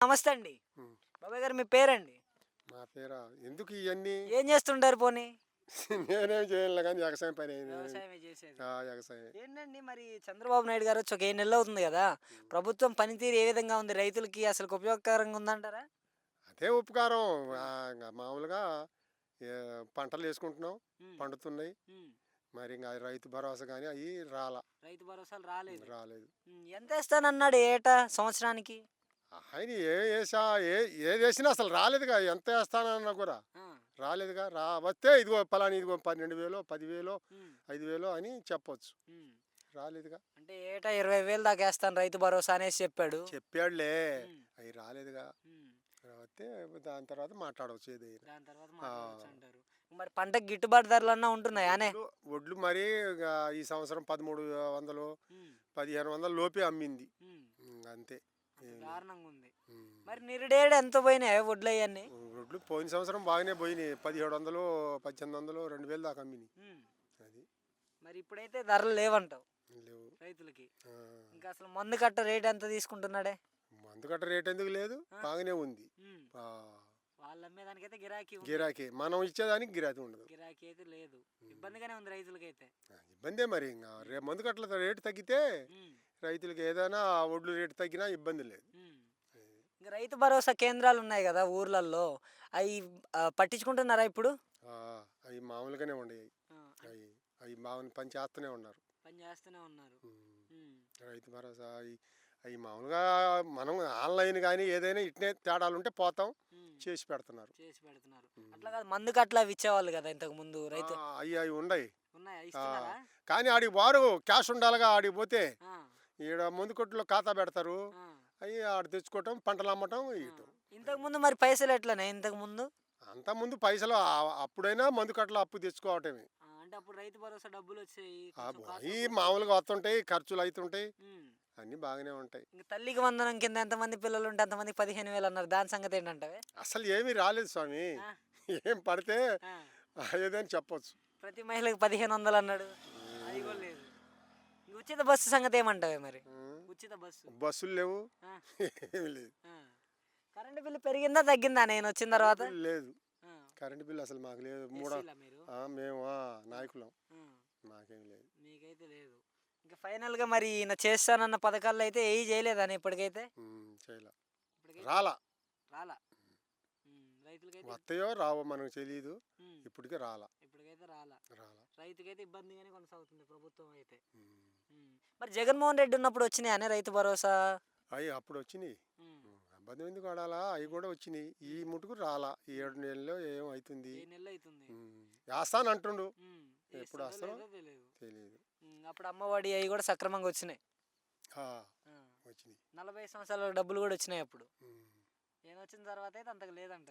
నమస్తే అండి. బాబాయ్ గారు మీ పేరండి? మా పేరా? ఎందుకు ఇవన్నీ ఏం చేస్తుంటారు పోనీ? నేనేం చేయాలి కానీ వ్యవసాయం పని వ్యవసాయం ఏంటండి మరి చంద్రబాబు నాయుడు గారు వచ్చి ఒక ఏడు నెలలు అవుతుంది కదా ప్రభుత్వం పనితీరు ఏ విధంగా ఉంది? రైతులకి అసలు ఉపయోగకరంగా ఉందంటారా? అదే ఉపకారం. మామూలుగా పంటలు వేసుకుంటున్నాం పండుతున్నాయి. మరి ఇంకా రైతు భరోసా కానీ అవి రాలా. రైతు భరోసాలు రాలేదు. రాలేదు. ఎంత ఇస్తానన్నాడు ఏటా సంవత్సరానికి? ఆయన ఏ వేసా ఏ ఏది వేసినా అసలు రాలేదుగా ఎంత వేస్తానన్నా కూడా. రాలేదుగా రా వస్తే ఇదిగో పలాని ఇదిగో పన్నెండు వేలు పదివేలు ఐదు వేలు అని చెప్పొచ్చు. రాలేదుగా. అంటే ఏటా ఇరవై వేలు దాకా వేస్తాను రైతు భరోసా అనేసి చెప్పాడు. చెప్పాడులే. అవి రాలేదుగా. వస్తే దాని తర్వాత మాట్లాడవచ్చు ఏదైనా. దాని తర్వాత మాట్లాడొచ్చు అంటారు. మరి పంటకు గిట్టుబాటు ధరలన్నా ఉంటున్నాయానే ఒడ్లు- ఒడ్లు మరి ఈ సంవత్సరం పదమూడు వందలు పదిహేను వందలు లోపే అమ్మింది. అంతే. దారుణంగా ఉంది. మరి నిరుడేడు ఎంత పోయినాయి వడ్లు అవన్నీ ఒడ్లు పోయిన సంవత్సరం బాగానే పోయినాయి. పదిహేడు వందలు పద్దెనిమిది వందలు రెండు వేలు దాకా అమ్మినాయి. అది. మరి ఇప్పుడైతే ధరలు లేవంటావు లేవు. రైతులకి. ఇంకా అసలు మందు కట్ట రేట్ ఎంత తీసుకుంటున్నాడే? మందు గట్ట రేట్ ఎందుకు లేదు? బాగానే ఉంది. వాళ్ళు అమ్మేదానికైతే గిరాకీ గిరాకీ. మనం ఇచ్చేదానికి గిరాకీ ఉండదు. గిరాకీ అయితే లేదు. ఇబ్బందిగానే ఉంది రైతులకైతే. ఇబ్బందే మరి ఇంకా. రేపు మందు కట్టల రేటు తగ్గితే రైతులకి ఏదైనా ఒడ్లు రేటు తగ్గినా ఇబ్బంది లేదు. ఇంకా రైతు భరోసా కేంద్రాలు ఉన్నాయి కదా ఊర్లల్లో. అవి పట్టించుకుంటున్నారా ఇప్పుడు? అవి మామూలుగానే ఉండేవి అవి అవి మామూలు పని చేస్తూనే ఉన్నారు. పని చేస్తూనే ఉన్నారు. రైతు భరోసా అవి అవి మామూలుగా మనం ఆన్లైన్ కానీ ఏదైనా ఇట్నే తేడాలు ఉంటే పోతాం. చేసి పెడుతున్నారు. చేసి పెడుతున్నారు. అట్లా కాదు కట్ల ఇచ్చేవాళ్ళు కదా ఇంతకు ముందు రైతు. అవి అవి ఉన్నాయా. కానీ ఆడికి వారు క్యాష్ ఉండాలిగా ఆడికి పోతే ఈడ ముందు కొట్టులో ఖాతా పెడతారు. అవి ఆడ తెచ్చుకోవటం పంటలు అమ్మటం ఇయటం ఇంతకు ముందు మరి పైసలు ఎట్లనే ఇంతకు ముందు? అంత ముందు పైసలు అప్పుడైనా మందు కట్టలు అప్పు తెచ్చుకోవటమే. అంటే అప్పుడు రైతు భరోసా డబ్బులు వచ్చాయి మామూలుగా వస్తుంటాయి ఖర్చులు అవుతుంటాయి. అన్నీ బాగానే ఉంటాయి. ఇంక తల్లికి వందనం కింద ఎంతమంది పిల్లలు ఉంటే అంతమంది పదిహేను వేలు అన్నారు. దాని సంగతి ఏంటంటే అసలు ఏమీ రాలేదు స్వామి. ఏం పడితే ఏదని చెప్పొచ్చు. ప్రతి మహిళకి పదిహేను వందలు అన్నాడు. అది కూడా లేదు. ఇంక ఉచిత బస్సు సంగతి ఏమంటావే మరి. ఉచిత బస్సు. బస్సులు లేవు. ఏమీ లేదు. కరెంటు బిల్లు పెరిగిందా తగ్గిందా నేను వచ్చిన తర్వాత? లేదు. కరెంట్ బిల్ అసలు మాకు లేదు. మూడ మీరు? మేము నాయకులం. మాకేం లేదు. మీకైతే లేదు. ఇంకా ఫైనల్గా మరి ఈయన చేస్తానన్న పథకాల్లో అయితే ఏ చేయలేదని ఇప్పటికైతే? చేయలే. ఇప్పటికైతే రాలా. రాలా. రైతులకైతే వస్తాయో రావో మనకు తెలియదు ఇప్పటికే రాలా. ఇప్పటికైతే రాలా. రాలా. రైతుకైతే ఇబ్బందిగానే కొనసాగుతుంది ప్రభుత్వం అయితే. మరి జగన్మోహన్ రెడ్డి ఉన్నప్పుడు వచ్చినాయి అనే రైతు భరోసా? అవి అప్పుడు వచ్చినాయి. అబద్ధం ఎందుకు ఆడాలా అవి కూడా వచ్చినాయి. ఈ ముటుకు రాలా. ఈ ఏడు నెలల్లో ఏం అవుతుంది. నెలలు. వేస్తాను అంటుండు. ఎప్పుడు? లేదో తెలియదు అప్పుడు అమ్మఒడి అవి కూడా సక్రమంగా వచ్చినాయి. నలభై సంవత్సరాల డబ్బులు కూడా వచ్చినాయి అప్పుడు. నేను వచ్చిన తర్వాత అయితే అంతకు లేదంటారు